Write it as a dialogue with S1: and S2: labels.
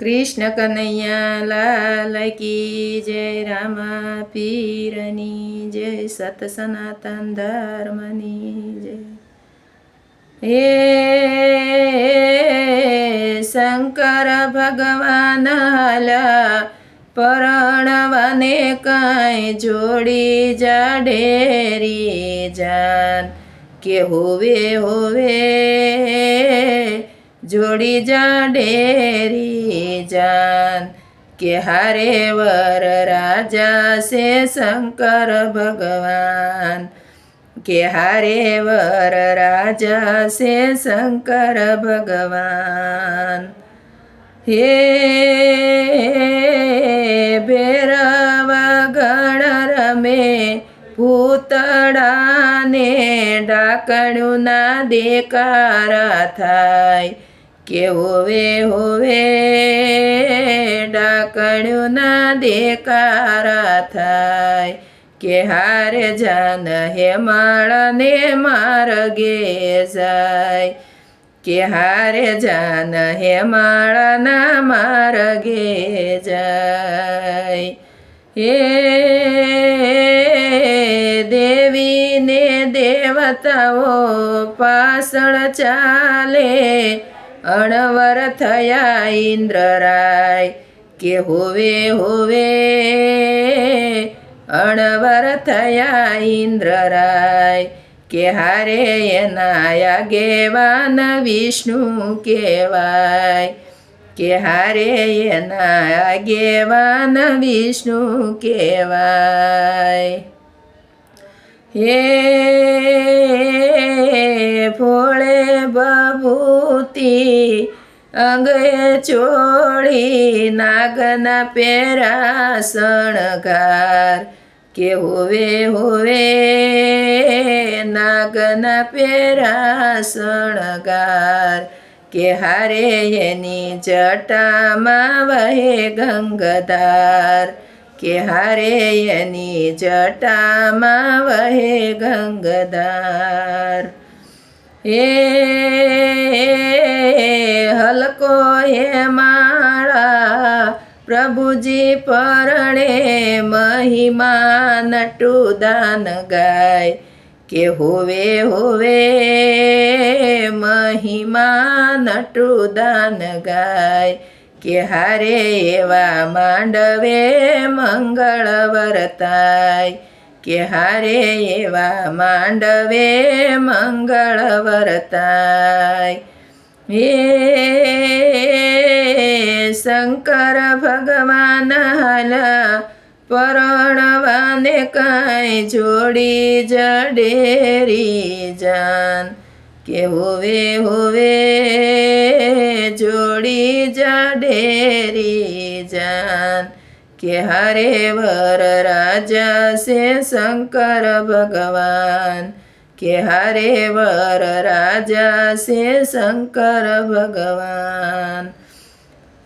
S1: કૃષ્ણ કનૈયા લાલ કી જય, રામા પીરની જય સત સનાતન ધર્મની જય. હે શંકર ભગવાન, હાલા પરણવાને કાંઈ જોડી જાડેરી જાન. કે હોવે હોવે, જોડી જાડેરી જાન કે હારે વર રાજા છે શંકર ભગવાન કે હારે વર રાજા છે શંકર ભગવાન હે ભેરવ ગણ રમે પૂતળાને ડાકણું ના દેકારા થાય કે હોવે હોવે ના દેકારા થાય કે હારે જાન હે માળને માર્ગે જાય. કે હારે જાન હે માળના માર્ગે જાય. હે દેવીને દેવતાઓ પાછળ ચાલે, અણવર થયા ઇન્દ્રરાય. કે હોવે હોવે. અણવર થયા ઇન્દ્રરાય, કે હારે એના આગેવાન વિષ્ણુ કહેવાય. કે હારે એના આગેવાન વિષ્ણુ કહેવાય. હે ફોળે બભૂતી અંગે ચોળી નાગના પેરા શણગાર. કે હોવે હોવે, નાગના પેરા શણગાર. કે હારે એની જટામાં વહે ગંગધાર. કે હારે એની જટામાં વહે ગંગધાર. હે માળા પ્રભુજી પરણે મહિમા નટુ દાન ગાય કે હોવે હોવે મહિમા નટુ દાન ગાય કે હારે એવા માંડવે મંગળ વરતાય કે હારે એવા માંડવે મંગળ વરતાય હે શંકર ભગવાન હાલા પરણવાને કાંઈ જોડી જડેરી જાન. કે હોવે હોવે જોડી જડેરી જાન. કે હરે વર રાજા સે શંકર ભગવાન. કે હરે વર રાજા સે શંકર ભગવાન.